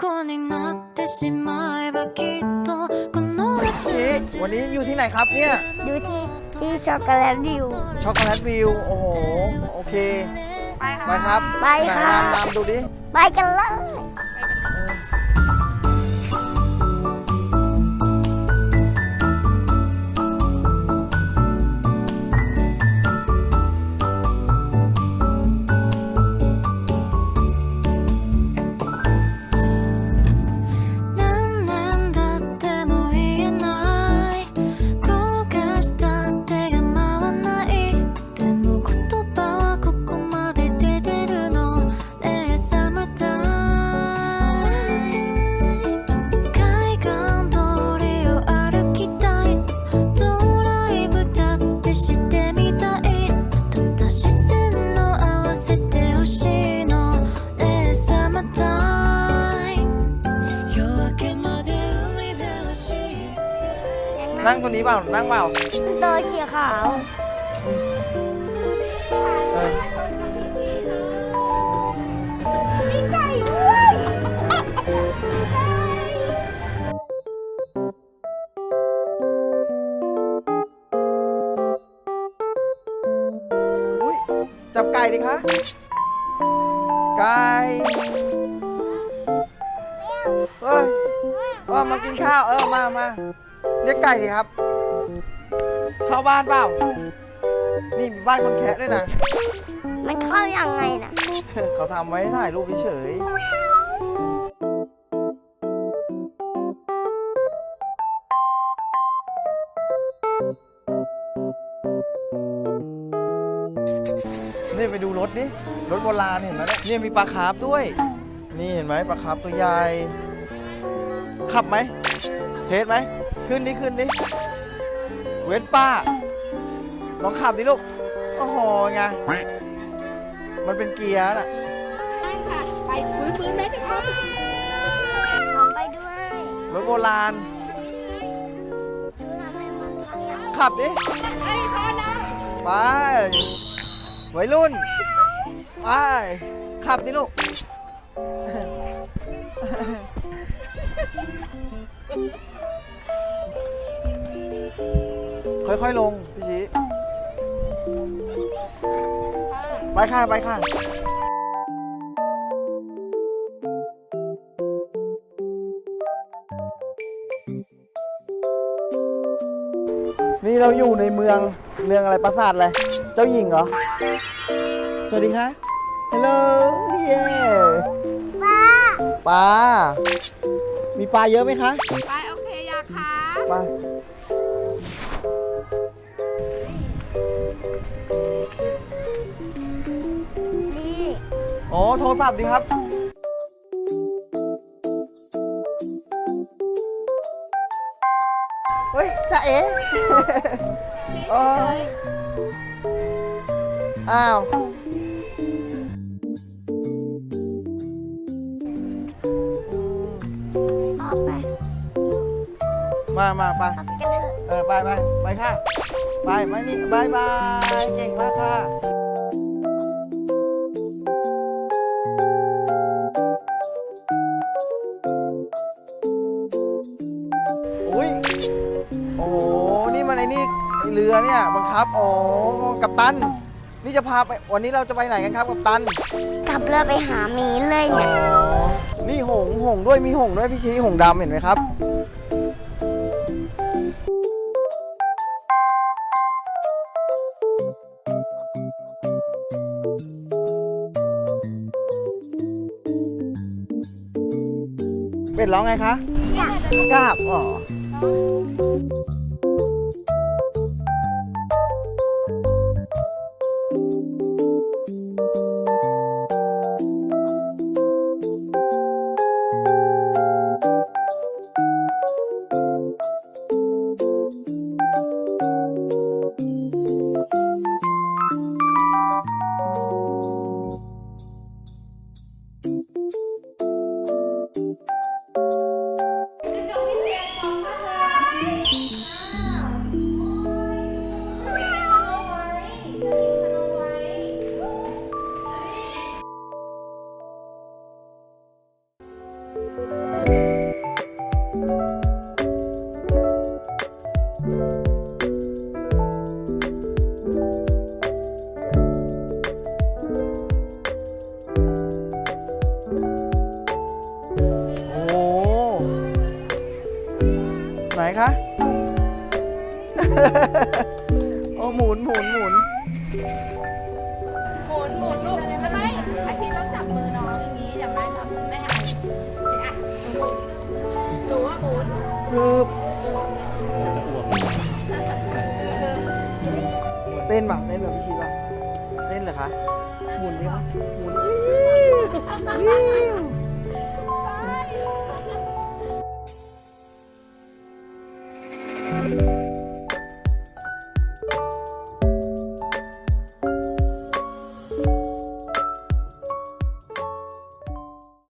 虜になってしまえばきっとこの พี่ 夏 วันนี้อยู่ที่ไหนครับเนี่ย ดูที่ที่ช็อกโกแลตวิว ช็อกโกแลตวิว โอ้โห โอเค ไปครับ ไป ไหน ค่ะ นำนำดูดิ ไปกันเลย นั่งตัวนี้เปล่า นั่งเปล่า โดยสีขาวเออมีไก่ด้วยอุ้ยจับไก่ดิคะ ไก่เฮ้ยว่ามากินข้าว เออ มามา เรียกไก่ดิครับ เข้าบ้านเปล่า นี่มีบ้านคนแคะด้วยนะ มันเข้ายังไงน่ะเขาทำไว้ให้ถ่ายรูปเฉยๆนี่ไปดูรถดิ รถโบราณเห็นไหมเนี่ยเนี่ยมีปลาคาร์ฟด้วย นี่เห็นไหมปลาคาร์ฟตัวใหญ่ ขับไหม เทสไหม ขึ้นดิขึ้นดิเว้นป้าลองขับดิลูกโอ้โหไงมันเป็นเกียร์น่ะไปฟื้นฟื้นได้ไหมคะเอาไปด้วยรถโบราณทำให้มันเข้ายังขับดิไอ้พอนะไปวัยรุ่นไปขับดิลูก ค่อยๆลง พี่ชี้ไปค่ะ ไปค่ะนี่เราอยู่ในเมืองเมืองอะไรปราสาทอะไร เจ้าหญิงเหรอ สวัสดีค่ะฮัลโหลเย้ป้าปลา มีปลาเยอะไหมคะ ไปโอเคยาคะปลา อ๋อโทรศัพท์ดีครับเฮ้ยจ้าเอ๋โอ้ยอ้าวเอาไปมามาไปเอาไปกันเถอะ เออ ไปไปไปค่ะ ไปไปนี่บายบาย เก่งมากค่ะ เรือเนี่ยบังคับอ๋อกัปตัน นี่จะพาไปวันนี้เราจะไปไหนกันครับกัปตันกลับเรือไปหาหมีเลยอ๋อเนี่ยนี่หงส์หงส์ด้วยมีหงส์ด้วยพี่ชี้หงส์ดำเห็นไหมครับเป็ดร้องไงคะกราบอ๋อ คะ โอ้หมุนหมุนหมุนหมุนหมุนลูกทำไมอาชีต้องจับมือน้องอย่างนี้อย่ามาจับไม่ให้อะหนูว่าหมุนคือเต้นป่ะเต้นแบบพี่ชีป่ะเต้นเหรอคะ หมุนดิคะหมุนวิววิว